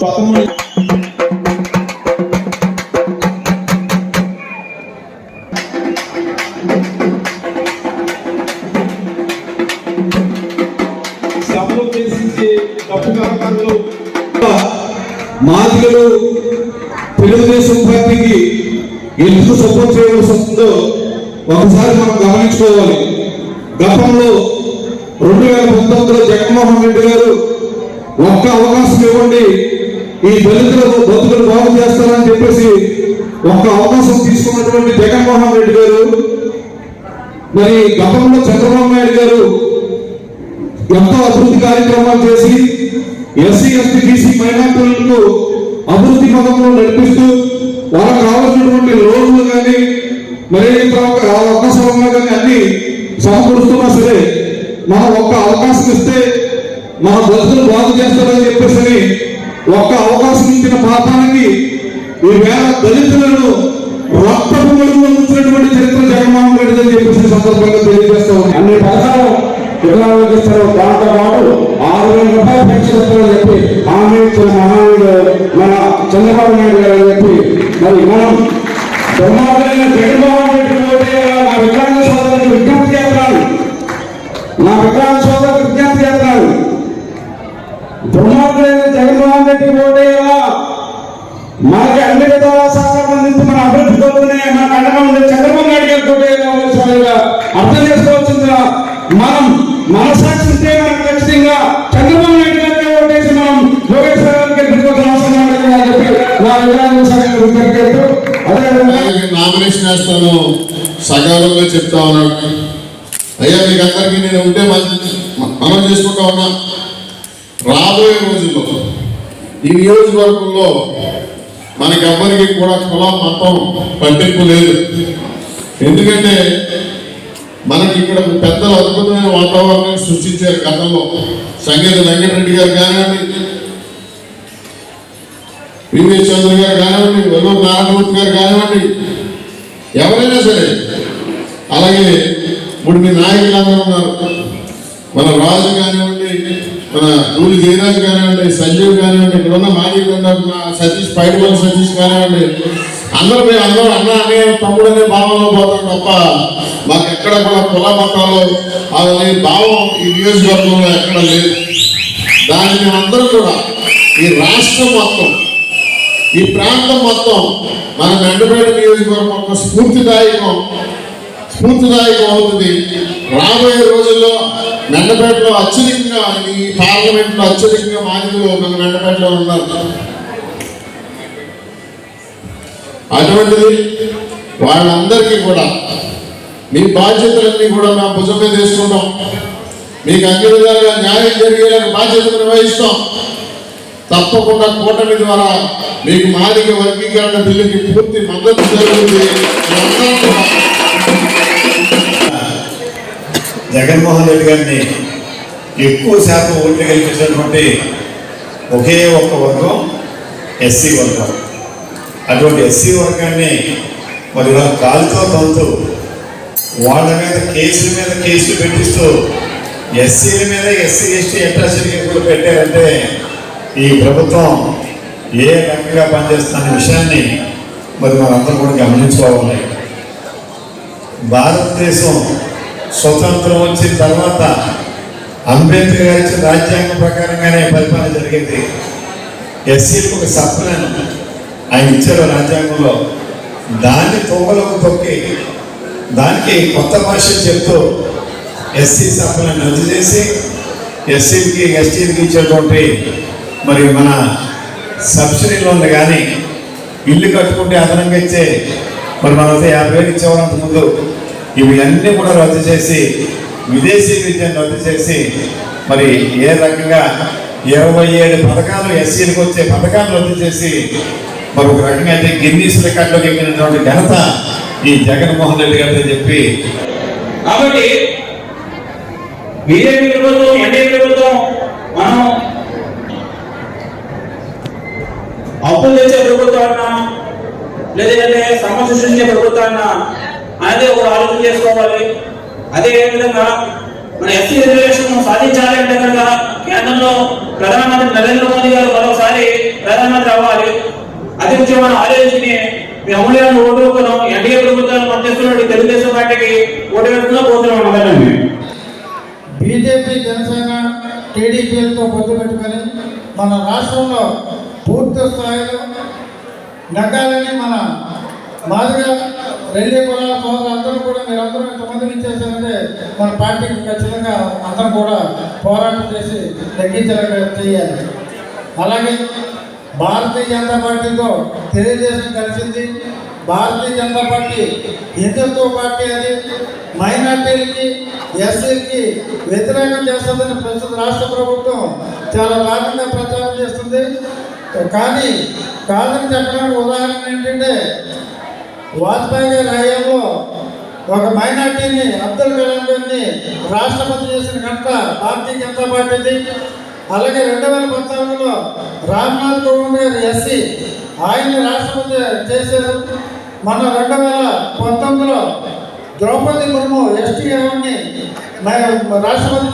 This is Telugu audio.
పదమూడు. సభలో చేసించే తప్పు కళాకారులు మాదిగలు తెలుగుదేశం పార్టీకి ఎందుకు సపోర్ట్ చేయవలసి వస్తుందో ఒకసారి మనం గమనించుకోవాలి. గతంలో రెండు వేల పంతొమ్మిదిలో జగన్మోహన్ రెడ్డి గారు ఒక్క అవకాశం ఇవ్వండి ఈ దళితుల బతుకులు బాగు చేస్తారని చెప్పేసి ఒక్క అవకాశం తీసుకున్నటువంటి జగన్మోహన్ రెడ్డి గారు మరి గతంలో చంద్రబాబు నాయుడు గారు ఎంతో అభివృద్ధి కార్యక్రమాలు చేసి ఎస్సీ ఎస్టీ బీసీ మైనార్టీలకు అభివృద్ధి పథంలో నడిపిస్తూ వాళ్ళకు కావాల్సినటువంటి లోన్లు కానీ మరి అవకాశాలు ఉన్నా కానీ అన్ని సమకూరుస్తున్నా సరే మనం ఒక్క అవకాశం ఇస్తే మన బతుకులు బాగు చేస్తారని చెప్పేసి ఒక్క అవకాశం ఇచ్చిన పాపానికి ఈ వేళ దళితులను రక్తపు మడుగులో ఉంచినటువంటి చరిత్ర జగన్మోహన్ రెడ్డి చెప్పేసి సందర్భంగా తెలియజేస్తా ఉన్నాను. అన్ని పథకాలు వికలాంగులకు ఇస్తారు దాంతో పాటు ఆరు వేల రూపాయలు పెన్షన్ ఇస్తారని చెప్పి హామీ ఇచ్చిన మహానుడు మన చంద్రబాబు నాయుడు గారు అని చెప్పి మరి మనం దుర్మార్గమైన జగన్మోహన్ రెడ్డి పోతే నా వికలాంగ సోదరులకు విజ్ఞప్తి చేస్తాను నా వికలాంగ సోదరులకు జగన్మోహన్ రెడ్డి మనకి అన్ని విధాల సహకారం అందించి మన అభివృద్ధి కోరుకునే మన అండగా ఉండే చంద్రబాబు నాయుడు గారు తోటి అర్థం చేసుకోవాల్సిందిగా మనం మనసాక్షి ఉంటే మనకు ఖచ్చితంగా చంద్రబాబు నాయుడు గారికి ఓటేసి మనం లోకేశ్వర గారికి గెలుపుకోవాల్సిన అవసరం ఉండదు అని చెప్పి నా విధానం సగం అదేవిధంగా నామినేషన్ వేస్తాను. సకాలంగా చెప్తా ఉన్నాను అయ్యా మీకు అందరికీ నేను ఉంటే మంచి మనం చేసుకుంటా ఉన్నా. రాబోయే రోజుల్లో ఈ నియోజకవర్గంలో మనకెవ్వరికి కూడా కులం మతం పట్టింపు లేదు. ఎందుకంటే మనకి ఇక్కడ పెద్దలు అద్భుతమైన వాతావరణాన్ని సృష్టించారు గతంలో. సంగీత వెంకటరెడ్డి గారు కానివ్వండి వివి చంద్ర గారు కానివ్వండి వెల్లూరు నారాయణమూర్తి గారు కానివ్వండి ఎవరైనా సరే. అలాగే ఇప్పుడు మీ నాయకులు అందరూ ఉన్నారు. మన రాజు కానివ్వండి మన రూలి జయరాజ్ కానివ్వండి సంజీవ్ కానివ్వండి ఇక్కడ ఉన్న మాజీ ఉన్నారు మా సతీష్ పైడిపల్లి సతీష్ కానివ్వండి. అందరూ మేము అందరూ అన్న అనే తమ్ముడు అనే భావంలో పోతాం తప్ప మాకు ఎక్కడ కూడా కుల మతాలు అనే భావం ఈ నియోజకవర్గంలో ఎక్కడ లేదు. దాన్ని మేమందరం కూడా ఈ రాష్ట్రం మొత్తం ఈ ప్రాంతం మొత్తం మన మెండపేట నియోజకవర్గం ఒక స్ఫూర్తిదాయకం స్ఫూర్తిదాయకం అవుతుంది. రాబోయే రోజుల్లో మెండపేటలో అత్యధికంగా ఈ పార్లమెంట్లో అత్యధికంగా మాదిరిలో మన మెండపేటలో ఉన్నారు. అటువంటిది వాళ్ళందరికీ కూడా మీ బాధ్యతలన్నీ కూడా మా భుజం మీద వేసుకుంటాం. మీకు అన్ని విధాలుగా న్యాయం జరిగేలా బాధ్యతలు నిర్వహిస్తాం. తప్పకుండా కూటమి ద్వారా మీకు మాదిక వర్గీకరణ బిల్లుకి పూర్తి మద్దతు జరుగుతుంది జగన్మోహన్ రెడ్డి గారిని ఎక్కువ శాతం ఓట్లు గెలిపించినటువంటి ఒకే ఒక్క వర్గం ఎస్సీ వర్గం. అటువంటి ఎస్సీ వర్గాన్ని మరి ఇలా కాలుతో తంతు వాళ్ళ మీద కేసుల మీద కేసులు పెట్టిస్తూ ఎస్సీల మీద ఎస్సీ ఎస్టీ అట్రాసిటీ కేసులు పెట్టారంటే ఈ ప్రభుత్వం ఏ రకంగా పనిచేస్తున్న విషయాన్ని మరి మనందరం కూడా గమనించుకోవాలి. భారతదేశం స్వతంత్రం వచ్చిన తర్వాత అంబేద్కర్ గారి రాజ్యాంగ రాజ్యాంగం ప్రకారంగానే పరిపాలన జరిగింది. ఎస్సీలకు ఒక సప్లను ఆయన ఇచ్చారు రాజ్యాంగంలో. దాన్ని తొంగలకు తొక్కి దానికి కొత్త భాష చెప్తూ ఎస్సీ సప్లను రద్దు చేసి ఎస్సీకి ఎస్టీలకి ఇచ్చేటువంటి మరి మన సబ్సిడీ లోన్లు కానీ ఇల్లు కట్టుకుంటే అదనంగా ఇచ్చే మరి మనతో యాభై వేలు ఇచ్చేవాళ్ళంత ముందు ఇవి అన్నీ కూడా రద్దు చేసి విదేశీ విద్యను రద్దు చేసి మరి ఏ రకంగా ఇరవై ఏడు పథకాలు ఎస్సీలకు వచ్చే పథకాలు రద్దు చేసి మరి ఒక రకంగా అయితే గిన్నీస్ రికార్డులోకి ఎక్కినటువంటి ఘనత ఈ జగన్మోహన్ రెడ్డి గారిని చెప్పి కాబట్టి బీజేపీ ప్రభుత్వం ఎన్డీఏ ప్రభుత్వం మనం అప్పులు తెచ్చే ప్రభుత్వాన్న లేదంటే సమస్య సృష్టించే ప్రభుత్వాన్న అనేది ఒక ఆలోచన చేసుకోవాలి. అదే విధంగా మన ఎస్సీ రిజర్వేషన్ సాధించాలి అంటే కనుక కేంద్రంలో ప్రధానమంత్రి నరేంద్ర మోదీ గారు మరోసారి ప్రధానమంత్రి అవ్వాలి. అది కొంచెం మనం ఆలోచించుకుని మీ అమూల్యమైన ఓటు హక్కును ఎన్డీఏ ప్రభుత్వాన్ని పనిచేస్తున్న తెలుగుదేశం పార్టీకి ఓటు వేసుకున్నా పోతున్నాం. బీజేపీ జనసేన టీడీపీలతో పొత్తు పెట్టుకొని మన రాష్ట్రంలో పూర్తి స్థాయిలో నగ్గాలని మన మాదిగా రెండు కులాల సోదరులు అందరూ కూడా మీరు అందరూ ఇంతమంది ఇచ్చేసారంటే మన పార్టీకి ఖచ్చితంగా అందరం కూడా పోరాటం చేసి తగ్గించేలాగా చేయాలి. అలాగే భారతీయ జనతా పార్టీతో తెలుగుదేశం కలిసింది. భారతీయ జనతా పార్టీ హిందుత్వ పార్టీ అది. మైనార్టీలకి ఎస్సీలకి వ్యతిరేకం చేస్తుందని ప్రస్తుత రాష్ట్ర ప్రభుత్వం చాలా దారుణంగా ప్రచారం చేస్తుంది. కానీ కాదని చెప్పడానికి ఉదాహరణ ఏంటంటే వాజ్పేయి గారి హయాంలో ఒక మైనార్టీని అబ్దుల్ కలాం గారిని రాష్ట్రపతి చేసిన ఘనత భారతీయ జనతా పార్టీది. అలాగే రెండు వేల పంతొమ్మిదిలో రామ్నాథ్ కోవింద్ గారు ఎస్సీ ఆయన్ని రాష్ట్రపతి చేశారు. మన రెండు వేల పంతొమ్మిదిలో ద్రౌపది ముర్ము ఎస్టీ గారిని రాష్ట్రపతి